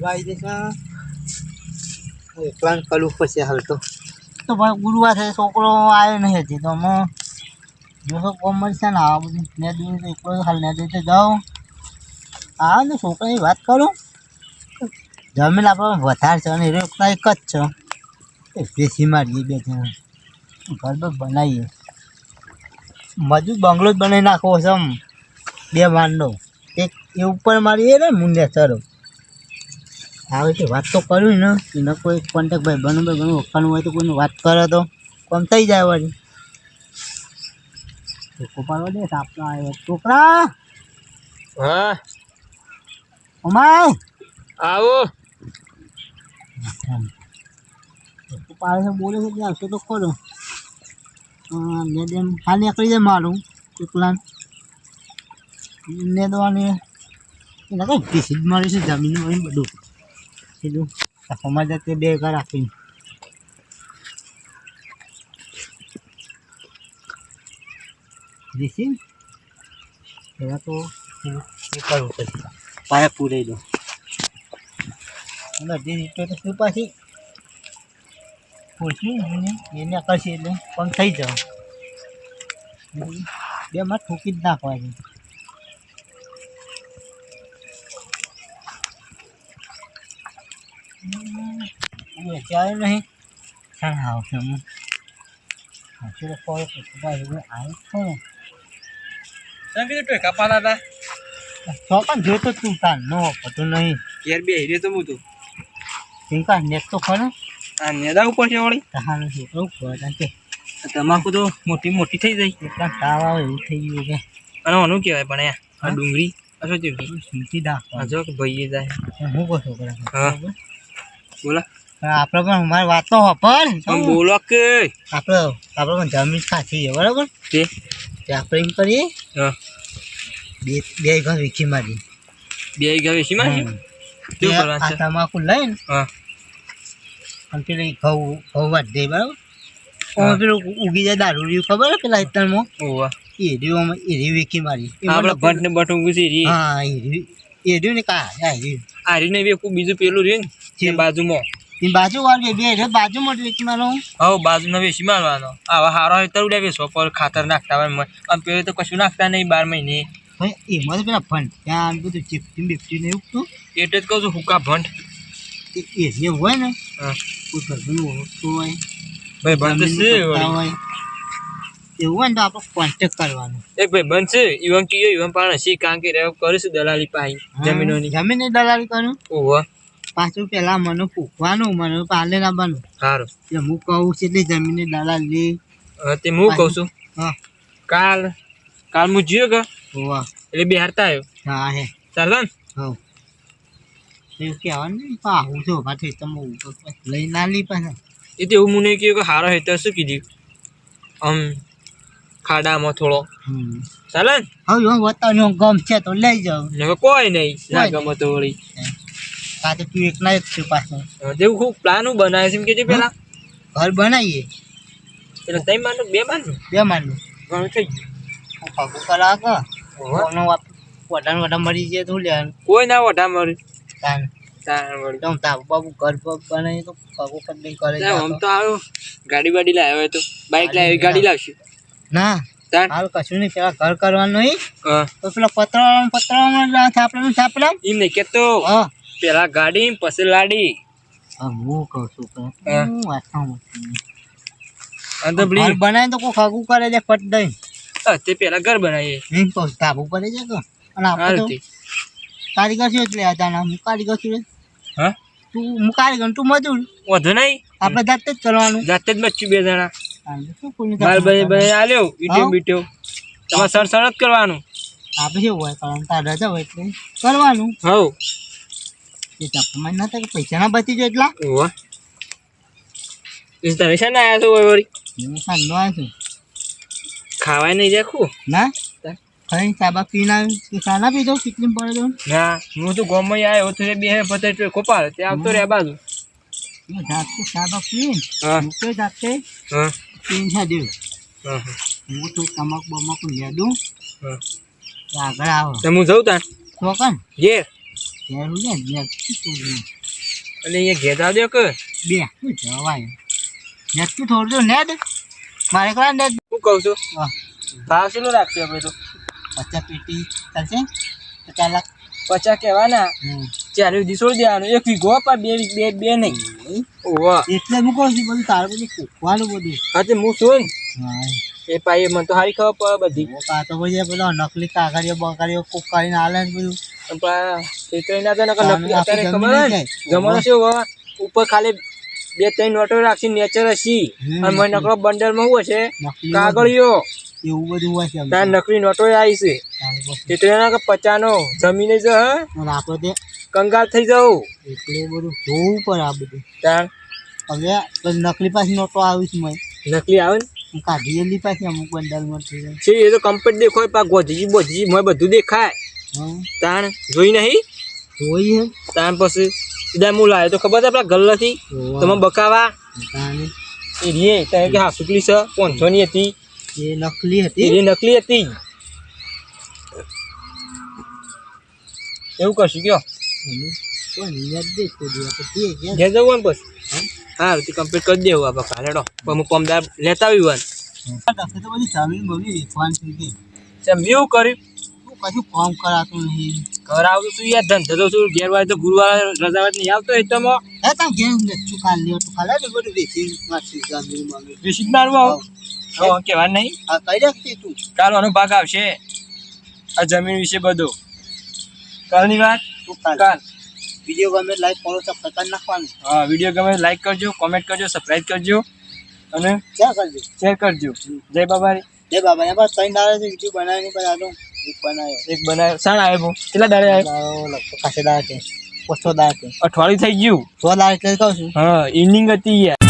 હલવા આવી જશે એકલા કરવું પછી હાલ તો તો ભાઈ ગુરુવાર છે, છોકરો આવ્યો નહીં હજી. તો અમે જોશો કોમ મળશે ને આ બધું ને તો એકલો હાલ ને દિવસે જાઓ હા ને છોકરાની વાત કરું? જમીન આપણે વધારે છે અને એકલા એક જ છે. બેસી મારીએ બે જણા. ઘર બર બનાવીએ. મજૂર બંગલો જ બનાવી નાખવો છે બે માંડો એક એ ઉપર મારીએ ને મુંડે ચરો. આવી રીતે વાત તો કર્યું ને. એને કોઈ કોન્ટેક્ટ ભાઈ બનવું ભાઈ બનવું ઓળખાનું હોય તો કોઈને વાત કરે તો. કોમ થઈ જાય વળી. ટોકો પાડવા દે સાપનો આવ્યો છોકરા. હા. અમાય આવો. ટોકો પાડે છે બોલે છે આવશે તો ખોલો. ને દેમ હા નીકળી જાય મારું એકલા ને દવાની એને કઈ પીસી મારી છે જમીન હોય બધું. કીધું સમાજ તે બે ઘર રાખીને દેશી એવા તો એ કરવું પડશે પાયા પૂરાઈ દો રીતે તો શું પાછી? પૂછી એને કરશે એટલે પણ થઈ જાવ બે માં ઠોકી જ નાખવાની. વેચાય નહીં. ચાલ આવશે હું આવશે તો કોઈ ભાઈ આવી છે ને. તમે કીધું ટોયકા પાડતા હતા ચોકન જોતો તું તાર નો પતું નહીં. ઘેર બે હીરે તો હું તું. ટીંકા નેટ તો ખરો. આ નેદા ઉપર છે વળી? તહાનું છોકરો ખોરા કે તમાકુ તો મોટી મોટી થઈ જાય. એટલા તાવ આવે એવું થઈ ગયું કે અને ઓનું કહેવાય પણ આ ડુંગળી શું થયું સીધી આ જો કે ભાઈએ જાય હું કહું છોકરા હા. બોલા. આપણે પણ અમારી વાત તો બોલો કે. આપણે આપણે પણ જમીન ખાસી છે બરાબર? તે આપણે એમ કરીએ બે બે ઘર વીખી મારી બે ઘર વેચીમાં મારી આ તમાકુ લઈને અને પેલી ઘઉં ઘઉં વાત દે બરાબર? અમે પેલું ઉગી જાય દારૂ રહ્યું ખબર પેલા હિતરમાં? એ રહ્યું આમાં એ રહ્યું વીખી મારી આપણે ભટ ને બટ ઉગી રહી હા એ રહ્યું એ રહ્યું ને કા આ રહ્યું. આ રહ્યું ને બીજું પેલું રહ્યું ને બાજુમાં. બાજુ વાળું બે બાજુ બાજુમાં જ વીખી મારો હવે વેચી મારવાનો. આવા હારો હોય તો પર ખાતર નાખતા હોય આમ પેલું તો કશું નાખતા નહીં બાર મહિને. ભાઈ એમાં તો પેલા ફન ત્યાં આમ બધું ચીપટી બીપટી એટલે જ કહું છું હુકા ભંટ એ જે હોય ને કોઈ ઘરનું ઓળખતું હોય ભાઈ ભંટ છે હોય એવું હોય ને તો આપણે કોન્ટેક કરવાનો. એક ભાઈ છે. ઈવન કીયો ઈવન પણ હસી કારણ કે રેવ કરીશું દલાલી પાઈ જમીનોની. જમીન દલાલી કરું. ઓહો. પાછું પેલા મને પૂછવાનું મને પાલે લાવવાનું. સારું એટલે હું કહું છું એટલે જમીન દાદા લે. તે હું કહું છું. હા. કાલ કાલ હું જીયો કે હોવા. એટલે બે હારતા આવ્યો. હા હે. ચાલો ને. હા એવું કહેવાનું ને આવું છું પાછું તમે લઈ ના લી પાછા. એ તો એવું મને કહ્યું કે હારો હેતર શું કીધું? આમ ખાડામાં થોડો. ચાલે ને. હવે હું બતાવ્યું હું ગમ છે તો લઈ જાઉં. કોઈ નહીં ના ગમે તો વળી. કાં તો તું એકના એક છે પાછું. જેવું ખૂબ પ્લાન બનાવે છે એમ કે પેલા. ઘર બનાવીએ. એટલે ત્રણ માનું બે માનું? બે માનું. ઘણું થઈ ગયું. પગું કરા કે ઓહો. કોનો વડાન વડા મરી જાય તો લેવાનું. કોઈ ના વઢા મળ્યું તાન તાન તાપ બાબુ ઘર પગ બનાવી તો પગું કરી દઈ કરે આમ તો આવ્યો ગાડી બાડી લાવ્યો હોય તો. બાઇક લાવી ગાડી લાવશું. ના. હાલ કશું નહીં પેલા ઘર કરવાનું નહીં. તો પેલા પતરા થાપડા થાપડા એમ નહીં કેતો. હા. પેલા ગાડી પછી લાડી. હા હું કહું છું કે હું. વાંચવા તો ઘર પેલી તો કોઈ ખાગું કરે છે ફટ દઈ તે પેલા ઘર બનાવીએ. કહું છું, ધાબુ પડે છે કે અને આપણે કારીગર છું એટલે હતા ના હું કારીગર છું હા? તું હું કારીગર તું મજૂર. વધુ નહીં? આપણે જાતે જ કરવાનું. જાતે જ બચ્યું બે જણા. માલ ભાઈ ભાઈ આલ્યો ઈટ્યો. બીટ્યો તમારે સર જ કરવાનું. આપણે શું હોય કરવાનું તાર રજા હોય એટલે કરવાનું. હવ. એ તપમાં ના થાય પૈસા ના બચી જાય એટલા? તમે શા ના આવ્યા છો વળી હું સાંજનો આવ્યો છું. ખાવાય નહીં દેખું ના? ખાઈ સાબા પીને આવ્યો કે ચા ના પીધો? કેટલી પડે તો? ના હું તો ગોમાં આવ્યો તો બે પતર કોપાળ. તે આવતો રે બાજુ. હું જાતે સાબા પીને હા. મૂકે જાતે. હા. પીને છે દેવ હા તો તમાકુ બમાકુ લે દઉં હા. તો આગળ આવો. તો હું જઉં તા તો કન ઘેર. ઘેર છે ને ઘેર શું એટલે અહીંયા ઘેતા દો કે? બે શું જવાય નેટ તું થોડું નેટ? મારે કરા નેટ. હું કહું છું? હા. ભાવ શું રાખશે આપણે તો? પચાસ પેટી ચાલશે? પચાસ લાખ. પચાસ કહેવાના? ચાર સુધી છોડી દેવાનું. એક વીઘો પર બે બે બે નહીં. ઓવા એટલે હું કહું છું બધું તારું બધું કૂકવાનું બધું. હા તે હું છું હા. ને એ પાઈ મને તો સારી ખબર પડે બધી. કા તો પછી પેલો નકલી કાગળિયો બકાળિયો કોક કરીને આલે ને બધું પણ ફેકરી ના થાય નકલી અત્યારે ખબર ને જમાનો શું ઉપર ખાલી બે ત્રણ નોટો રાખી નેચર હશી અને મને નકરો બંડલમાં શું હશે? કાગળિયો. એવું બધું હોય છે. ત્યાં નકલી નોટો આવી છે. તારું ના પચાનો જમીને જ હ? આપણે તે કંગાલ થઈ જવું એટલે બધું જોવું પડે આ બધું. ત્યાં હવે નકલી પાછી નોટો આવી છે મેં નકલી આવે ને? હું કાઢી એલી પાછી અમુક બંડલમાં છે. એ તો કમ્પ્લીટ દેખાય પા ગોજી બોજી મોય બધું દેખાય. તાણ જોઈ નહીં? જોઈએ તાણ પછી સીધા હું લાવ્યો તો ખબર છે આપણા ગલ્લાથી તમે બકાવા? એ રીએ ત્યાં કે હા સુકલી છે પોંચોની હતી. એ નકલી હતી? એ નકલી હતી. એવું કરશું કયો? કોઈ જવું પછી? હા તો કમ્પ્લીટ કરી દેવું આપણે કાલે તો અમુક હું પમદાર લેતા આવી ડોક્ટર તો બધી જમીન બધી વેચવાની થઈ ગઈ છે મેં એવું કર્યું? કશું કામ કરાતું નહીં ઘર આવતું છું યાર ધંધો તો શું ઘેર તો ગુરુવાર રજાવત નહીં આવતો એ તો મો. હે તા ગેમ તું કાલ લ્યો તો કાલે ને બધું વેચી નાખી જમીન માંગે વેચી મારવા આવું તો કહેવા નહીં. આ કઈ રાખતી તું? કાલ આનો ભાગ આવશે. આ જમીન વિશે બધું. કાલની વાત? તું કાલ. વીડિયો ગમે લાઈક ફોલો સબસ્ક્રાઈબ કરી નાખવાનું હા વીડિયો ગમે લાઈક કરજો કોમેન્ટ કરજો સબસ્ક્રાઈબ કરજો અને શેર કરજો. શેર કરજો. જય બાબારી. જય બાબા એમાં ત્રણ દાડે વીડિયો બનાવીને પણ આનો એક બનાવ્યો. એક બનાવ સાણ આવ્યો કેટલા દાડે આવ્યો? ખાસે દાડા ઓછો દાડા અઠવાડિયું થઈ ગયું. સો દાડે કહું છું. હા ઇનિંગ હતી યાર.